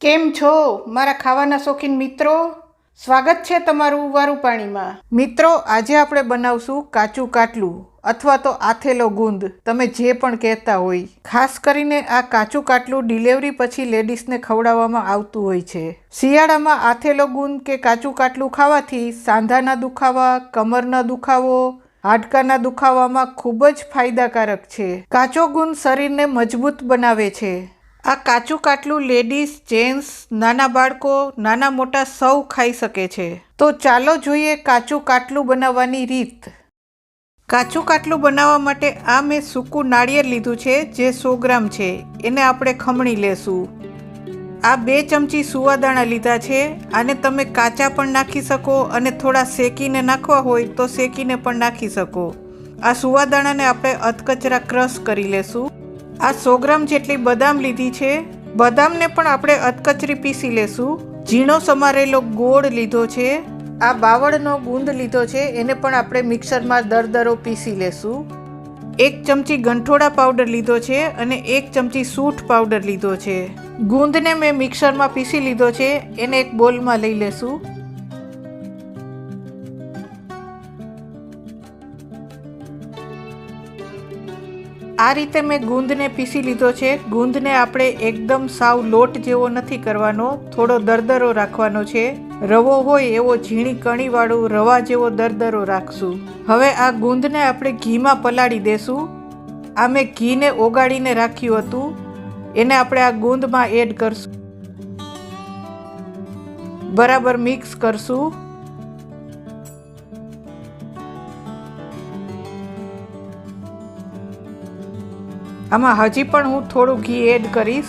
કેમ છો, મારા ખાવાના શોખીન મિત્રો? સ્વાગત છે તમારું વારું પાણીમાં મિત્રો, આજે આપણે બનાવશું કાચું કાટલું અથવા તો આથેલો ગુંદ, તમે જે પણ કહેતા હોય. ખાસ કરીને આ કાચું કાટલું ડિલિવરી પછી લેડીઝને ખવડાવવામાં આવતું હોય છે. શિયાળામાં આથેલો ગુંદ કે કાચું કાટલું ખાવાથી સાંધાના દુખાવા, કમરના દુખાવો, હાડકાના દુખાવામાં ખૂબ જ ફાયદાકારક છે. કાચો ગુંદ શરીરને મજબૂત બનાવે છે. આ કાચું કાટલું લેડીઝ, જેન્ટ્સ, નાના બાળકો, નાના મોટા સૌ ખાઈ શકે છે. તો ચાલો જોઈએ કાચું કાટલું બનાવવાની રીત. કાચું કાટલું બનાવવા માટે આ મેં સૂકું નાળિયેર લીધું છે, જે સો ગ્રામ છે. એને આપણે ખમણી લેશું. આ બે ચમચી સુવાદાણા લીધા છે. આને તમે કાચા પણ નાખી શકો અને થોડા શેકીને નાખવા હોય તો શેકીને પણ નાખી શકો. આ સુવાદાણાને આપણે અધકચરા ક્રશ કરી લેશું. આ સો ગ્રામ જેટલી બદામ લીધી છે. બદામને પણ આપણે અધકચરી પીસી લેશું. ઝીણો સમારેલો ગોળ લીધો છે. આ બાવળનો ગુંદ લીધો છે. એને પણ આપણે મિક્સરમાં દરદરો પીસી લેશું. એક ચમચી ગંઠોડા પાવડર લીધો છે અને એક ચમચી સૂઠ પાવડર લીધો છે. ગુંદને મેં મિક્સરમાં પીસી લીધો છે. એને એક બોલમાં લઈ લેશું. આ રીતે મેં ગુંદને પીસી લીધો છે. ગુંદને આપણે એકદમ સાવ લોટ જેવો નથી કરવાનો, થોડો દરદરો રાખવાનો છે. રવો હોય એવો ઝીણી કણીવાળો રવા જેવો દરદરો રાખશું. હવે આ ગુંદને આપણે ઘીમાં પલાળી દેશું. આ મેં ઘીને ઓગાળીને રાખ્યું હતું. એને આપણે આ ગુંદમાં એડ કરશું. બરાબર મિક્સ કરશું. આમાં હજી પણ હું થોડું ઘી એડ કરીશ.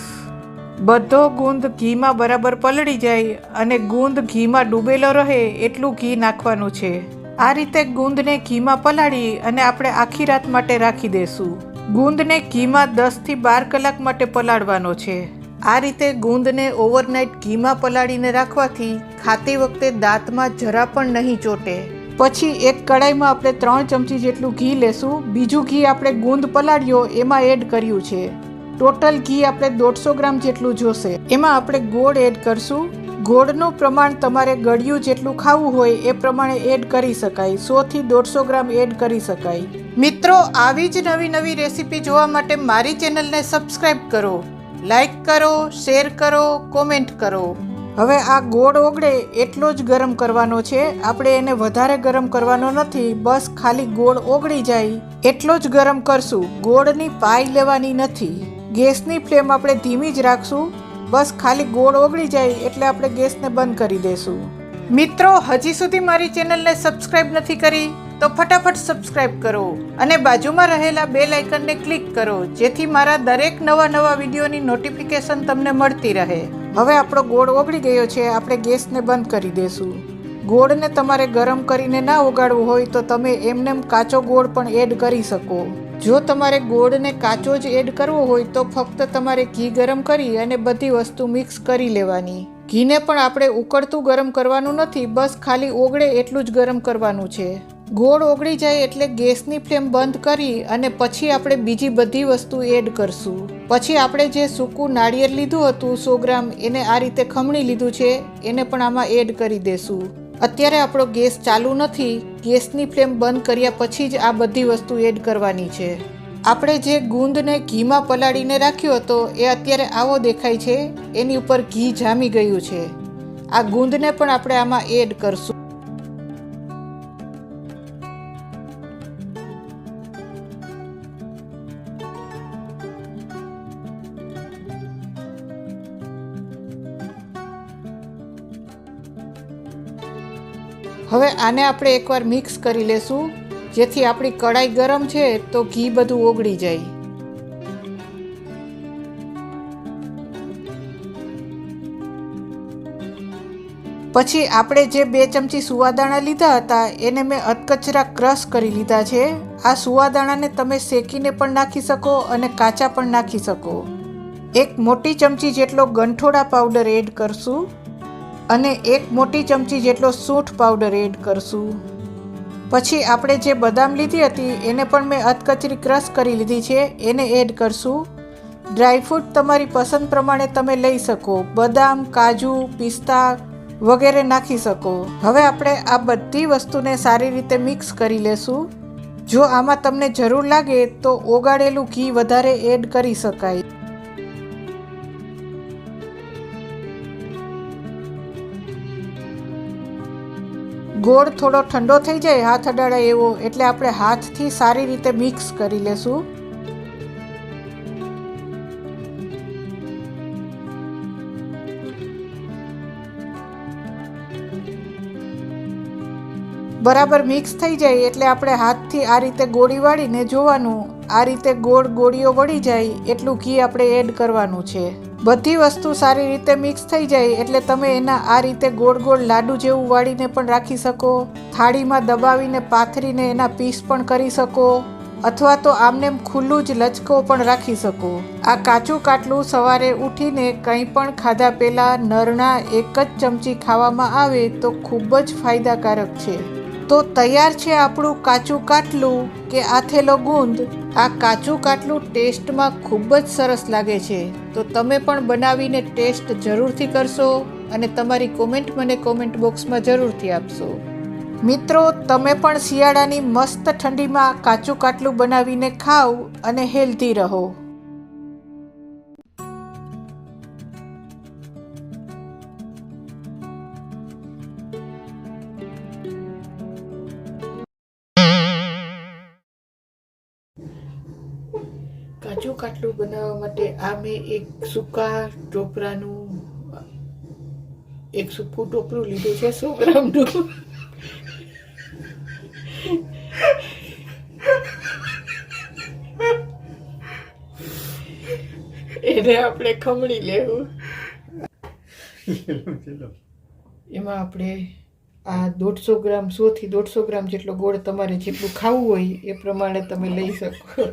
બધો ગુંદ ઘીમાં બરાબર પલળી જાય અને ગુંદ ઘીમાં ડૂબેલો રહે એટલું ઘી નાખવાનું છે. આ રીતે ગુંદને ઘીમાં પલાળી અને આપણે આખી રાત માટે રાખી દેશું. ગુંદને ઘીમાં દસથી બાર કલાક માટે પલાળવાનો છે. આ રીતે ગુંદને ઓવરનાઇટ ઘીમાં પલાળીને રાખવાથી ખાતી વખતે દાંતમાં જરા પણ નહીં ચોટે. પછી એક કડાઈમાં આપણે ત્રણ ચમચી જેટલું ઘી લેશું. બીજું ઘી આપણે ગુંદ પલાળ્યો, એમાં એડ કર્યું છે. ટોટલ ઘી આપણે દોઢસો ગ્રામ જેટલું જોશે. એમાં આપણે ગોળ એડ કરશું. ગોળનું પ્રમાણ તમારે ગળ્યું જેટલું ખાવું હોય એ પ્રમાણે એડ કરી શકાય. સોથી દોઢસો ગ્રામ એડ કરી શકાય. મિત્રો, આવી જ નવી નવી રેસીપી જોવા માટે મારી ચેનલને સબસ્ક્રાઈબ કરો. લાઈક કરો, શેર કરો, કોમેન્ટ કરો. હવે આ ગોળ ઓગળે એટલો જ ગરમ કરવાનો છે. આપણે એને વધારે ગરમ કરવાનો નથી, બસ ખાલી ગોળ ઓગળી જાય. એટલો જ ગરમ કરશું, ગોળની પાઈ લેવાની નથી. ગેસની ફ્લેમ આપણે ધીમી જ રાખશું, બસ ખાલી ગોળ ઓગળી જાય એટલે આપણે ગેસને બંધ કરી દેશું. મિત્રો, હજી સુધી મારી ચેનલને સબસ્ક્રાઇબ નથી કરી, તો ફટાફટ સબસ્ક્રાઇબ કરો અને બાજુમાં રહેલા બે લાઇકનને ક્લિક કરો, જેથી મારા દરેક નવા નવા વિડીયોની નોટિફિકેશન તમને મળતી રહે. હવે આપણો ગોળ ઓગળી ગયો છે, આપણે ગેસને બંધ કરી દેશું. ગોળને તમારે ગરમ કરીને ના ઓગાળવું હોય તો તમે એમનેમ કાચો ગોળ પણ એડ કરી શકો. જો તમારે ગોળને કાચો જ એડ કરવો હોય તો ફક્ત તમારે ઘી ગરમ કરી અને બધી વસ્તુ મિક્સ કરી લેવાની. ઘીને પણ આપણે ઉકળતું ગરમ કરવાનું નથી, બસ ખાલી ઓગળે એટલું જ ગરમ કરવાનું છે. ગોળ ઓગળી જાય એટલે ગેસની ફ્લેમ બંધ કરી અને પછી આપણે બીજી બધી વસ્તુ એડ કરશું. પછી આપણે જે સૂકું નાળિયેર લીધું હતું સો ગ્રામ, એને આ રીતે ખમણી લીધું છે, એને પણ આમાં એડ કરી દેશું. અત્યારે આપણો ગેસ ચાલુ નથી, ગેસની ફ્લેમ બંધ કર્યા પછી જ આ બધી વસ્તુ એડ કરવાની છે. આપણે જે ગુંદને ઘીમાં પલાળીને રાખ્યો હતો, એ અત્યારે આવો દેખાય છે, એની ઉપર ઘી જામી ગયું છે. આ ગુંદને પણ આપણે આમાં એડ કરશું. હવે આને આપણે એકવાર મિક્સ કરી લેશું. જેથી આપણી કડાઈ ગરમ છે તો ઘી બધું ઓગળી જાય. પછી આપણે જે બે ચમચી સુવાદાણા લીધા હતા, એને મેં અધકચરા ક્રશ કરી લીધા છે. આ સુવાદાણાને તમે શેકીને પણ નાખી શકો અને કાચા પણ નાખી શકો. એક મોટી ચમચી જેટલો ગંઠોડા પાવડર એડ કરશું. અને એક મોટી ચમચી જેટલો સૂંઠ પાવડર એડ કરશું. પછી આપણે જે બદામ લીધી હતી, એને પણ મેં અધકચરી ક્રશ કરી લીધી છે, એને એડ કરશું. ડ્રાયફ્રૂટ તમારી પસંદ પ્રમાણે તમે લઈ શકો. બદામ, કાજુ, પિસ્તા વગેરે નાખી શકો. હવે આપણે આ બધી વસ્તુને સારી રીતે મિક્સ કરી લેશું. જો આમાં તમને જરૂર લાગે તો ઓગાળેલું ઘી વધારે એડ કરી શકાય. ગોળ થોડો ઠંડો થઈ જાય, હાથ અડાડે એવો, એટલે આપણે હાથથી સારી રીતે મિક્સ કરી લેશું. બરાબર મિક્સ થઈ જાય, એટલે આપણે હાથથી આ રીતે ગોળી વાળીને જોવાનું, આ રીતે ગોળ ગોળીઓ વળી જાય, એટલું ઘી આપણે એડ કરવાનું છે. બધી વસ્તુ સારી રીતે મિક્સ થઈ જાય એટલે તમે એના આ રીતે ગોળ ગોળ લાડુ જેવું વાળીને પણ રાખી શકો, થાળીમાં દબાવીને પાથરીને એના પીસ પણ કરી શકો, અથવા તો આમને ખુલ્લું જ લચકો પણ રાખી શકો. આ કાચું કાટલું સવારે ઉઠીને કંઈ પણ ખાધા પહેલાં નરણા એક જ ચમચી ખાવામાં આવે તો ખૂબ જ ફાયદાકારક છે. તો તૈયાર છે આપણું કાચું કાટલું કે આથેલો ગુંદ? આ કાચું કાટલું ટેસ્ટમાં ખૂબ જ સરસ લાગે છે. તો તમે પણ બનાવીને ટેસ્ટ જરૂરથી કરશો અને તમારી કોમેન્ટ મને કોમેન્ટ બોક્સમાં જરૂરથી આપશો. મિત્રો, તમે પણ શિયાળાની મસ્ત ઠંડીમાં કાચું કાટલું બનાવીને ખાઓ અને હેલ્ધી રહો. કાચું કાટલું બનાવવા માટે આ મેં એક સૂકા ટોપરાનું, એક સૂકું ટોપરું લીધું છે સો ગ્રામનું. એને આપણે ખમણી લેવું. એમાં આપણે આ દોઢસો ગ્રામ, સોથી દોઢસો ગ્રામ જેટલો ગોળ તમારે જેટલું ખાવું હોય એ પ્રમાણે તમે લઈ શકો.